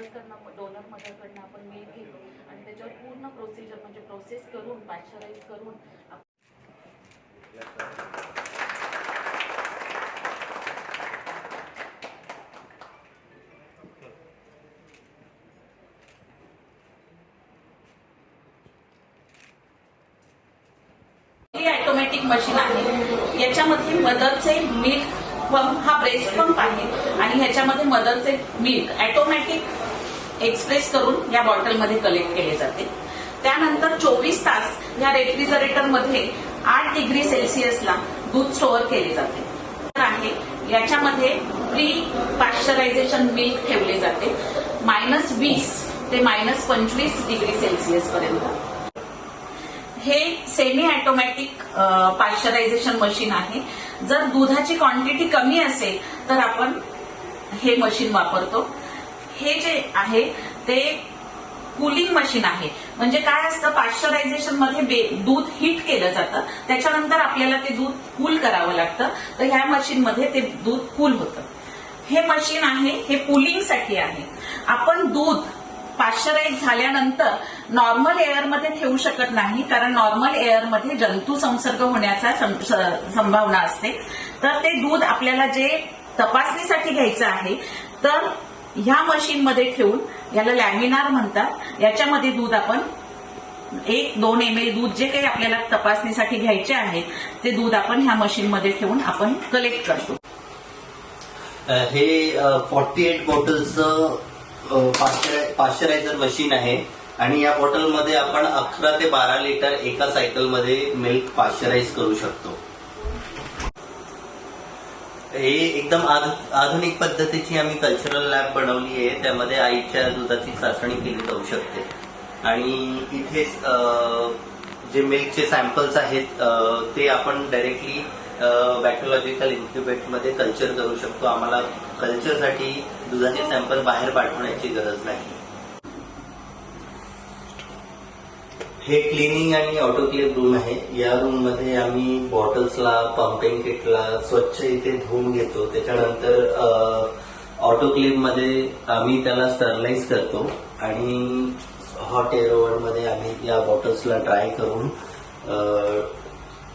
मदर्सकडनं donor मदरकडनं आपण milk घेतो. आणि त्याच्यावर पूर्ण प्रोसिजर म्हणजे प्रोसेस करून पॅश्चराईज करून ऑटोमॅटिक मशीन आहे. याच्यामध्ये मदरचे मिल्क पंप हा ब्रेस्ट पंप आहे. आणि ह्याच्यामध्ये मदरचे मिल्क ऑटोमॅटिक एक्सप्रेस करून या बॉटलमध्ये कलेक्ट केले जाते. त्यानंतर चोवीस तास या रेफ्रिजरेटरमध्ये आठ डिग्री सेल्सिअसला दूध स्टोअर केले जाते. तर आहे याच्यामध्ये प्री पाश्चरायझेशन मिल्क ठेवले जाते. मायनस वीस ते मायनस पंचवीस डिग्री सेल्सिअस पर्यंत. हे सेमी ऑटोमॅटिक पाश्चरायझेशन मशीन आहे. जर दुधाची क्वांटिटी कमी असेल तर आपण हे मशीन वापरतो. हे जे आहे ते कुलिंग मशीन आहे. म्हणजे काय असतं पाश्चरायझेशनमध्ये बे- दूध हीट केलं जातं. त्याच्यानंतर आपल्याला ते दूध कूल करावं लागतं. तर ह्या मशीनमध्ये ते दूध कूल होतं. हे मशीन आहे हे कुलिंगसाठी आहे. आपण दूध पाश्चराईज झाल्यानंतर नॉर्मल एअरमध्ये ठेवू शकत नाही कारण नॉर्मल एअरमध्ये जंतू संसर्ग होण्याचा संभावना असते. तर ते दूध आपल्याला जे तपासणीसाठी घ्यायचं आहे तर ह्या मशीनमध्ये ठेवून याला लॅमिनार म्हणतात याच्यामध्ये दूध आपण एक दोन एम एल दूध जे काही आपल्याला तपासणीसाठी घ्यायचे आहे ते दूध आपण ह्या मशीनमध्ये ठेवून आपण कलेक्ट करतो. हे फॉर्टी एट बॉटलचं पाश्चरायझर मशीन आहे. आणि या बॉटलमध्ये आपण अकरा ते बारा लिटर एका सायकलमध्ये मिल्क पाश्चराईज करू शकतो. हे एकदम आधुनिक पद्धतीची आम्ही कल्चरल लॅब बनवली आहे. त्यामध्ये आईच्या दुधाची चाचणी केली जाऊ शकते. आणि इथे अं, जे मिल्कचे सॅम्पल्स आहेत ते आपण डायरेक्टली बॅक्टोलॉजिकल इन्क्युबेटमध्ये कल्चर करू शकतो. आम्हाला कल्चरसाठी दुधाचे सॅम्पल बाहेर पाठवण्याची गरज नाही. हे क्लिनिंग आणि ऑटोक्लेव रूम आहे. या रूममध्ये आम्ही बॉटल्सला पंपिंग किटला स्वच्छ इथे धुवून घेतो. त्याच्यानंतर ऑटोक्लेवमध्ये आम्ही त्याला स्टरलाइज करतो. आणि हॉट एअर ओव्हनमध्ये आम्ही या बॉटल्सला ड्राय करून